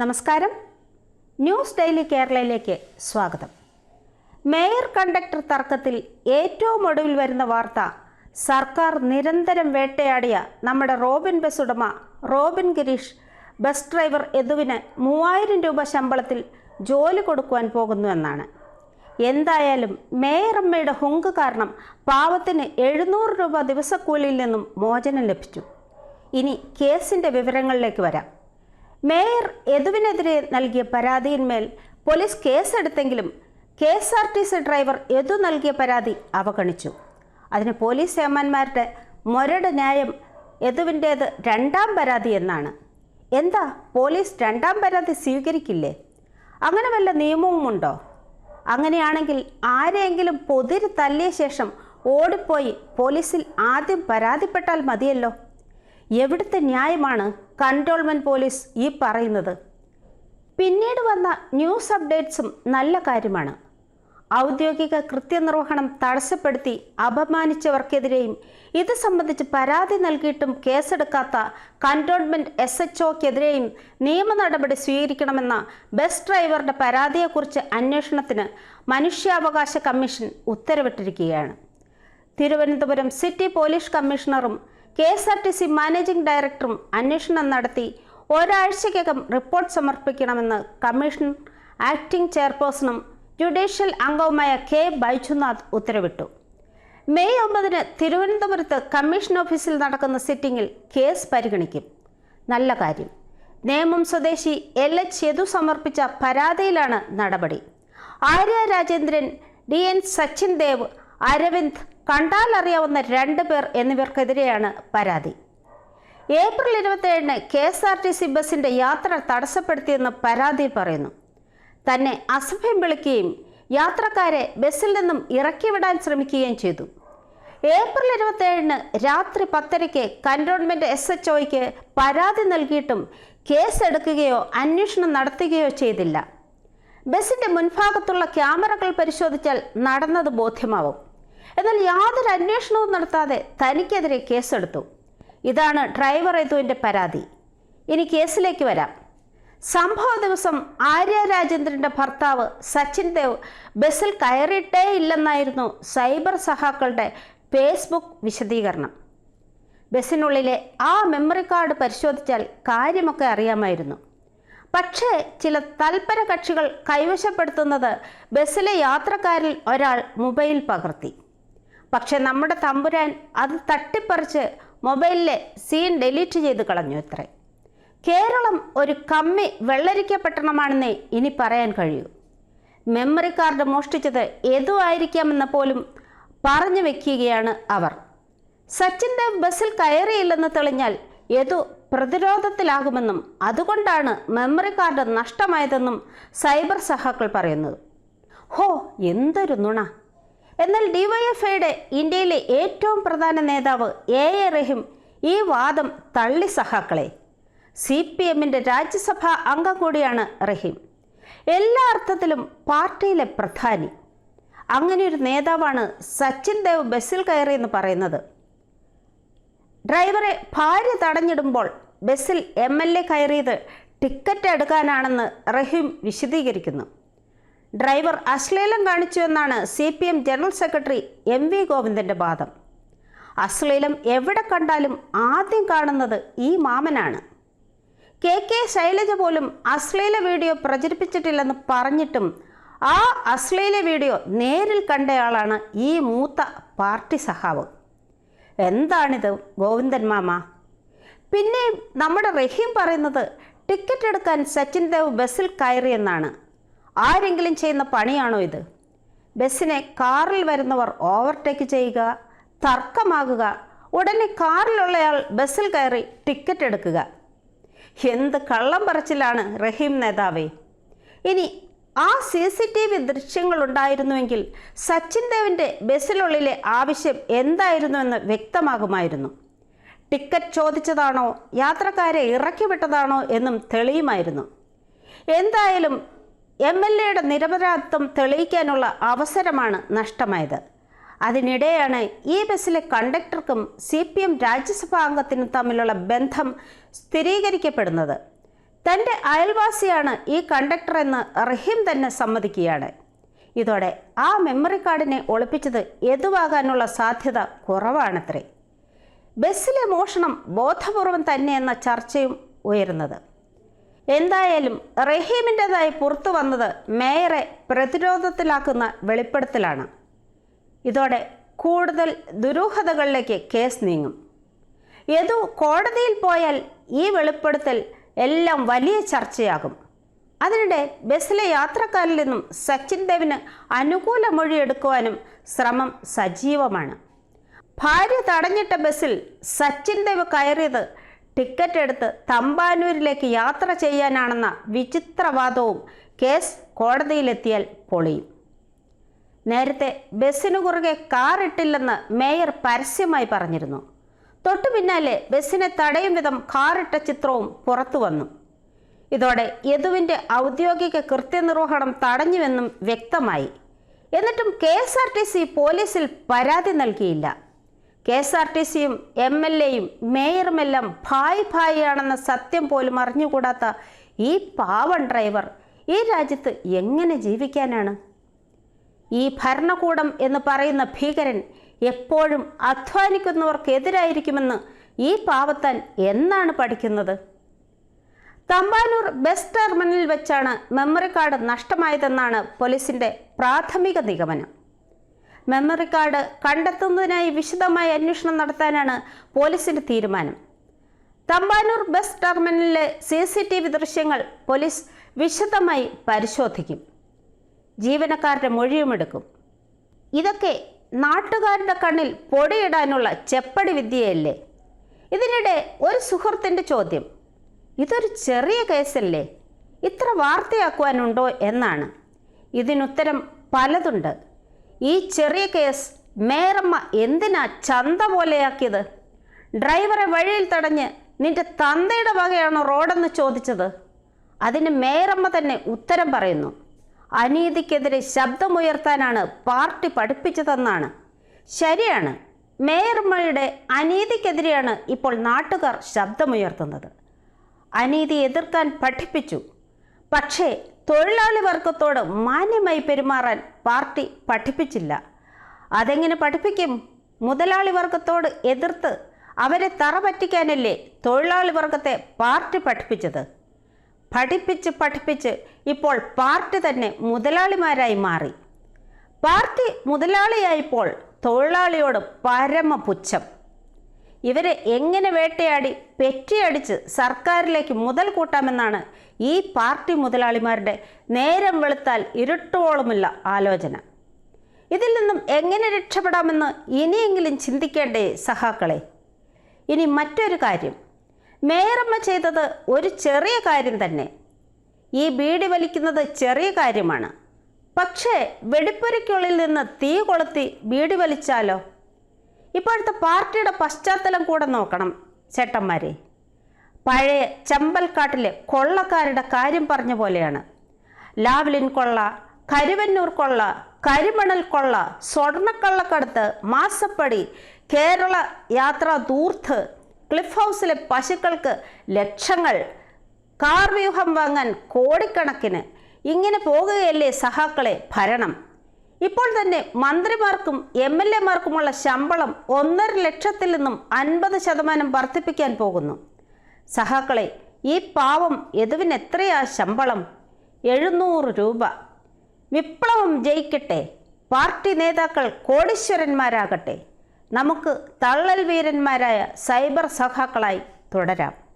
നമസ്കാരം. News daily കേരളയിലേക്ക് സ്വാഗതം. Mayor conductor തർക്കത്തിൽ ഏറ്റവും ഒടുവിൽ വരുന്ന വാർത്ത സർക്കാർ നിരന്തരം വേട്ടയാടിയ നമ്മുടെ റോബിൻ ബസ് ഉടമ റോബിൻ ഗിരീഷ്. ബസ് ഡ്രൈവർ യദുവിന് മൂവായിരം രൂപ ശമ്പളത്തിൽ ജോലി കൊടുക്കുവാൻ പോകുന്നു എന്നാണ്. എന്തായാലും മേയറമ്മയുടെ ഹുങ്ക് കാരണം പാവത്തിന് എഴുന്നൂറ് രൂപ ദിവസക്കൂലിയിൽ നിന്നും മോചനം ലഭിച്ചു. ഇനി കേസിന്റെ വിവരങ്ങളിലേക്ക് വരാം. മേയർ യദുവിനെതിരെ നൽകിയ പരാതിയിന്മേൽ police കേസെടുത്തെങ്കിലും K S R T C driver Yadu നൽകിയ പരാതി അവഗണിച്ചു. അതിന് പോലീസ് ചെയർമാന്മാരുടെ മൊരട് ന്യായം യദുവിന്റേത് രണ്ടാം പരാതി എന്നാണ്. എന്താ പോലീസ് രണ്ടാം പരാതി സ്വീകരിക്കില്ലേ? അങ്ങനെ വല്ല നിയമവുമുണ്ടോ? അങ്ങനെയാണെങ്കിൽ ആരെയെങ്കിലും പൊതിര് തല്ലിയ ശേഷം ഓടിപ്പോയി പോലീസിൽ ആദ്യം പരാതിപ്പെട്ടാൽ മതിയല്ലോ. എവിടുത്തെ ന്യായമാണ്? കൺട്രോൾമെന്റ് പോലീസ് ഈ പറയുന്നത്. പിന്നീട് വന്ന ന്യൂസ് അപ്ഡേറ്റ്സും നല്ല കാര്യമാണ്. ഔദ്യോഗിക കൃത്യനിർവഹണം തടസ്സപ്പെടുത്തി അപമാനിച്ചവർക്കെതിരെയും ഇത് സംബന്ധിച്ച് പരാതി നൽകിയിട്ടും കേസെടുക്കാത്ത കൺട്രോൾമെന്റ് എസ് എച്ച് ഒക്കെതിരെയും നിയമ നടപടി സ്വീകരിക്കണമെന്ന ബസ് ഡ്രൈവറുടെ പരാതിയെക്കുറിച്ച് അന്വേഷണത്തിന് മനുഷ്യാവകാശ കമ്മീഷൻ ഉത്തരവിട്ടിരിക്കുകയാണ്. Thiruvananthapuram city police കമ്മീഷണറും K S R T C managing ഡയറക്ടറും അന്വേഷണം നടത്തി ഒരാഴ്ചയ്ക്കകം റിപ്പോർട്ട് സമർപ്പിക്കണമെന്ന് കമ്മീഷൻ ആക്ടിംഗ് ചെയർപേഴ്സണും ജുഡീഷ്യൽ അംഗവുമായ കെ ബൈജുനാഥ് ഉത്തരവിട്ടു. മെയ് ഒമ്പതിന് തിരുവനന്തപുരത്ത് കമ്മീഷൻ ഓഫീസിൽ നടക്കുന്ന സിറ്റിംഗിൽ കേസ് പരിഗണിക്കും. നല്ല കാര്യം. നേമം സ്വദേശി എൽ എച്ച് യദു സമർപ്പിച്ച പരാതിയിലാണ് നടപടി. ആര്യ രാജേന്ദ്രൻ ഡി എൻ സച്ചിൻ ദേവ് അരവിന്ദ് കണ്ടാലറിയാവുന്ന രണ്ട് പേർ എന്നിവർക്കെതിരെയാണ് പരാതി. ഏപ്രിൽ ഇരുപത്തിയേഴിന് K S R T C ബസ്സിന്റെ യാത്ര തടസ്സപ്പെടുത്തിയെന്ന് പരാതി പറയുന്നു. തന്നെ അസഭ്യം വിളിക്കുകയും യാത്രക്കാരെ ബസ്സിൽ നിന്നും ഇറക്കിവിടാൻ ശ്രമിക്കുകയും ചെയ്തു. ഏപ്രിൽ ഇരുപത്തിയേഴിന് രാത്രി പത്തരയ്ക്ക് കന്റോൺമെന്റ് എസ് എച്ച് ഒയ്ക്ക് പരാതി നൽകിയിട്ടും കേസ് എടുക്കുകയോ അന്വേഷണം നടത്തുകയോ ചെയ്തില്ല. ബസ്സിന്റെ മുൻഭാഗത്തുള്ള ക്യാമറകൾ പരിശോധിച്ചാൽ നടന്നത് ബോധ്യമാവും. എന്നാൽ യാതൊരു അന്വേഷണവും നടത്താതെ തനിക്കെതിരെ കേസെടുത്തു. ഇതാണ് ഡ്രൈവർ ഏതുവിന്റെ പരാതി. ഇനി കേസിലേക്ക് വരാം. സംഭവ ദിവസം ആര്യ രാജേന്ദ്രന്റെ ഭർത്താവ് സച്ചിൻ ദേവ് ബസ്സിൽ കയറിയിട്ടേ ഇല്ലെന്നായിരുന്നു സൈബർ സഹാക്കളുടെ ഫേസ്ബുക്ക് വിശദീകരണം. ബസ്സിനുള്ളിലെ ആ മെമ്മറി കാർഡ് പരിശോധിച്ചാൽ കാര്യമൊക്കെ അറിയാമായിരുന്നു. പക്ഷേ ചില തൽപര കക്ഷികൾ കൈവശപ്പെടുത്തുന്നത് ബസ്സിലെ യാത്രക്കാരിൽ ഒരാൾ മൊബൈൽ പകർത്തി. പക്ഷെ നമ്മുടെ തമ്പുരാൻ അത് തട്ടിപ്പറിച്ച് മൊബൈലിലെ സീൻ ഡിലീറ്റ് ചെയ്ത് കളഞ്ഞു ഇത്രേ കേരളം ഒരു കമ്മി വെള്ളരിക്ക പട്ടണമാണെന്നേ ഇനി പറയാൻ കഴിയൂ. മെമ്മറി കാർഡ് മോഷ്ടിച്ചത് ഏതോ ആയിരിക്കാമെന്ന് പോലും പറഞ്ഞു വെക്കുകയാണ് അവർ. സച്ചിൻ ദേവ് ബസ്സിൽ കയറിയില്ലെന്ന് തെളിഞ്ഞാൽ ഏതു പ്രതിരോധത്തിലാകുമെന്നും അതുകൊണ്ടാണ് മെമ്മറി കാർഡ് നഷ്ടമായതെന്നും സൈബർ സഹാക്കൾ പറയുന്നത്. ഹോ എന്തൊരു നുണ. എന്നാൽ ഡിവൈഎഫ്ഐയുടെ ഇന്ത്യയിലെ ഏറ്റവും പ്രധാന നേതാവ് എ എ റഹീം ഈ വാദം തള്ളി സഹാക്കളെ സി പി എമ്മിന്റെ രാജ്യസഭാ അംഗം കൂടിയാണ് റഹീം. എല്ലാ അർത്ഥത്തിലും പാർട്ടിയിലെ പ്രധാനി. അങ്ങനെ ഒരു നേതാവാണ് സച്ചിൻ ദേവ് ബസ്സിൽ കയറി എന്ന് പറയുന്നത്. ഡ്രൈവറെ ഭാര്യ തടഞ്ഞിടുമ്പോൾ ബസ്സിൽ എം എൽ എ കയറിയത് ടിക്കറ്റ് എടുക്കാനാണെന്ന് റഹീം വിശദീകരിക്കുന്നു. ഡ്രൈവർ അശ്ലീലം കാണിച്ചു എന്നാണ് C P M general secretary M V ഗോവിന്ദന്റെ വാദം. അശ്ലീലം എവിടെ കണ്ടാലും ആദ്യം കാണുന്നത് ഈ മാമനാണ്. കെ കെ ശൈലജ പോലും അശ്ലീല വീഡിയോ പ്രചരിപ്പിച്ചിട്ടില്ലെന്ന് പറഞ്ഞിട്ടും ആ അശ്ലീല വീഡിയോ നേരിൽ കണ്ടയാളാണ് ഈ മൂത്ത പാർട്ടി സഹാവ് എന്താണിത് ഗോവിന്ദൻ മാമ? പിന്നെ നമ്മുടെ റഹീം പറയുന്നത് ടിക്കറ്റ് എടുക്കാൻ സച്ചിൻ ദേവ് ബസ്സിൽ കയറിയെന്നാണ് ആരെങ്കിലും ചെയ്യുന്ന പണിയാണോ ഇത്? ബസ്സിനെ കാറിൽ വരുന്നവർ ഓവർടേക്ക് ചെയ്യുക തർക്കമാകുക ഉടനെ കാറിലുള്ളയാൾ ബസ്സിൽ കയറി ടിക്കറ്റ് എടുക്കുക. എന്ത് കള്ളം പറച്ചിലാണ് റഹീം നേതാവേ. ഇനി ആ സി സി ടി വി ദൃശ്യങ്ങളുണ്ടായിരുന്നുവെങ്കിൽ സച്ചിൻ ദേവിന്റെ ബസ്സിനുള്ളിലെ ആവശ്യം എന്തായിരുന്നുവെന്ന് വ്യക്തമാകുമായിരുന്നു. ടിക്കറ്റ് ചോദിച്ചതാണോ യാത്രക്കാരെ ഇറക്കി വിട്ടതാണോ എന്നും തെളിയുമായിരുന്നു. എന്തായാലും എം എൽ എയുടെ നിരപരാധിത്വം തെളിയിക്കാനുള്ള അവസരമാണ് നഷ്ടമായത്. അതിനിടെയാണ് ഈ ബസ്സിലെ കണ്ടക്ടർക്കും സി പി എം രാജ്യസഭാ അംഗത്തിനും തമ്മിലുള്ള ബന്ധം സ്ഥിരീകരിക്കപ്പെടുന്നത്. തന്റെ അയൽവാസിയാണ് ഈ കണ്ടക്ടർ എന്ന് റഹീം തന്നെ സമ്മതിക്കുകയാണ്. ഇതോടെ ആ മെമ്മറി കാർഡിനെ ഒളിപ്പിച്ചത് എതുവാകാനുള്ള സാധ്യത കുറവാണത്രേ. ബസ്സിലെ മോഷണം ബോധപൂർവം തന്നെയെന്ന ചർച്ചയും ഉയരുന്നത്. എന്തായാലും റഹീമിന്റെതായി പുറത്തു വന്നത് മേയറെ പ്രതിരോധത്തിലാക്കുന്ന വെളിപ്പെടുത്തലാണ്. ഇതോടെ കൂടുതൽ ദുരൂഹതകളിലേക്ക് കേസ് നീങ്ങും. യദു കോടതിയിൽ പോയാൽ ഈ വെളിപ്പെടുത്തൽ എല്ലാം വലിയ ചർച്ചയാകും. അതിനിടെ ബസ്സിലെ യാത്രക്കാരിൽ നിന്നും സച്ചിൻ ദേവിന് അനുകൂല മൊഴിയെടുക്കുവാനും ശ്രമം സജീവമാണ്. ഭാര്യ തടഞ്ഞിട്ട ബസ്സിൽ സച്ചിൻ ദേവ് കയറിയത് ടിക്കറ്റ് എടുത്ത് തമ്പാനൂരിലേക്ക് യാത്ര ചെയ്യാനാണെന്ന വിചിത്രവാദവും കേസ് കോടതിയിലെത്തിയാൽ പൊളിയും. നേരത്തെ ബസ്സിനു കുറുകെ കാറിട്ടില്ലെന്ന് മേയർ പരസ്യമായി പറഞ്ഞിരുന്നു. തൊട്ടു പിന്നാലെ ബസ്സിനെ തടയും വിധം കാറിട്ട ചിത്രവും പുറത്തു വന്നു. ഇതോടെ യദുവിന്റെ ഔദ്യോഗിക കൃത്യനിർവഹണം തടഞ്ഞുവെന്നും വ്യക്തമായി. എന്നിട്ടും K S R T C പോലീസിൽ പരാതി നൽകിയില്ല. കെ എസ് ആർ ടി സിയും എം എൽ എയും മേയറുമെല്ലാം ഭായ് ഭായ് ആണെന്ന സത്യം പോലും അറിഞ്ഞുകൂടാത്ത ഈ പാവൻ ഡ്രൈവർ ഈ രാജ്യത്ത് എങ്ങനെ ജീവിക്കാനാണ്? ഈ ഭരണകൂടം എന്ന് പറയുന്ന ഭീകരൻ എപ്പോഴും അധ്വാനിക്കുന്നവർക്കെതിരായിരിക്കുമെന്ന് ഈ പാവത്താൻ എന്നാണ് പഠിക്കുന്നത്? തമ്പാനൂർ ബസ് ടെർമിനലിൽ വെച്ചാണ് മെമ്മറി കാർഡ് നഷ്ടമായതെന്നാണ് പോലീസിന്റെ പ്രാഥമിക നിഗമനം. മെമ്മറി കാർഡ് കണ്ടെത്തുന്നതിനായി വിശദമായ അന്വേഷണം നടത്താനാണ് പോലീസിന്റെ തീരുമാനം. തമ്പാനൂർ ബസ് ടെർമിനലിലെ സി സി ടി വി ദൃശ്യങ്ങൾ പോലീസ് വിശദമായി പരിശോധിക്കും. ജീവനക്കാരുടെ മൊഴിയുമെടുക്കും ഇതൊക്കെ നാട്ടുകാരുടെ കണ്ണിൽ പൊടിയിടാനുള്ള ചെപ്പടി വിദ്യയല്ലേ? ഇതിനിടെ ഒരു സുഹൃത്തിന്റെ ചോദ്യം. ഇതൊരു ചെറിയ കേസല്ലേ? ഇത്ര വാർത്തയാക്കുവാനുണ്ടോ എന്നാണ്. ഇതിനുത്തരം പലതുണ്ട്. ഈ ചെറിയ കേസ് മേരമ്മ എന്തിനാ ചന്ത പോലെയാക്കിയത്? ഡ്രൈവറെ വഴിയിൽ തടഞ്ഞ് നിന്റെ തന്തയുടെ വകയാണോ റോഡെന്ന് ചോദിച്ചത്? അതിന് മേരമ്മ തന്നെ ഉത്തരം പറയുന്നു. അനീതിക്കെതിരെ ശബ്ദമുയർത്താനാണ് പാർട്ടി പഠിപ്പിച്ചതെന്നാണ്. ശരിയാണ് മേയർമ്മയുടെ അനീതിക്കെതിരെയാണ് ഇപ്പോൾ നാട്ടുകാർ ശബ്ദമുയർത്തുന്നത്. അനീതി എതിർക്കാൻ പഠിപ്പിച്ചു. പക്ഷേ തൊഴിലാളി വർഗത്തോട് മാന്യമായി പെരുമാറാൻ പാർട്ടി പഠിപ്പിച്ചില്ല. അതെങ്ങനെ പഠിപ്പിക്കും? മുതലാളി വർഗത്തോട് എതിർത്ത് അവരെ തറ പറ്റിക്കാനല്ലേ തൊഴിലാളി വർഗത്തെ പാർട്ടി പഠിപ്പിച്ചത്? പഠിപ്പിച്ച് പഠിപ്പിച്ച് ഇപ്പോൾ പാർട്ടി തന്നെ മുതലാളിമാരായി മാറി. പാർട്ടി മുതലാളിയായപ്പോൾ തൊഴിലാളിയോട് പരമപുച്ഛം. ഇവരെ എങ്ങനെ വേട്ടയാടി പെറ്റിയടിച്ച് സർക്കാരിലേക്ക് മുതൽ കൂട്ടാമെന്നാണ് ഈ പാർട്ടി മുതലാളിമാരുടെ നേരം വെളുത്താൽ ഇരുട്ടോളമുള്ള ആലോചന. ഇതിൽ നിന്നും എങ്ങനെ രക്ഷപ്പെടാമെന്ന് ഇനിയെങ്കിലും ചിന്തിക്കേണ്ടേ സഹാക്കളെ ഇനി മറ്റൊരു കാര്യം. മേയറമ്മ ചെയ്തത് ഒരു ചെറിയ കാര്യം തന്നെ. ഈ ബീഡി വലിക്കുന്നത് ചെറിയ കാര്യമാണ്. പക്ഷേ വെടിപ്പുരയ്ക്കുള്ളിൽ നിന്ന് തീ കൊളുത്തി ബീഡി വലിച്ചാലോ? ഇപ്പോഴത്തെ പാർട്ടിയുടെ പശ്ചാത്തലം കൂടെ നോക്കണം ചേട്ടന്മാരെ. പഴയ ചമ്പൽക്കാട്ടിലെ കൊള്ളക്കാരുടെ കാര്യം പറഞ്ഞ പോലെയാണ്. ലാവ്ലിൻ കൊള്ള കരുവന്നൂർ കൊള്ള കരിമണൽ കൊള്ള സ്വർണക്കള്ളക്കടത്ത് മാസപ്പടി കേരള യാത്രാ ദൂർത്ത് ക്ലിഫ് ഹൗസിലെ പശുക്കൾക്ക് ലക്ഷങ്ങൾ കാർ വ്യൂഹം വാങ്ങാൻ കോടിക്കണക്കിന്. ഇങ്ങനെ പോകുകയല്ലേ സഹാക്കളെ ഭരണം. ഇപ്പോൾ തന്നെ മന്ത്രിമാർക്കും എം എൽ എമാർക്കുമുള്ള ശമ്പളം ഒന്നര ലക്ഷത്തിൽ നിന്നും അൻപത് ശതമാനം വർദ്ധിപ്പിക്കാൻ പോകുന്നു. സഹാക്കളെ ഈ പാവം യദുവിന് എത്രയാ ശമ്പളം? എഴുന്നൂറ് രൂപ. വിപ്ലവം ജയിക്കട്ടെ. പാർട്ടി നേതാക്കൾ കോടീശ്വരന്മാരാകട്ടെ. നമുക്ക് തള്ളൽ വീരന്മാരായ സൈബർ സഖാക്കളായി തുടരാം.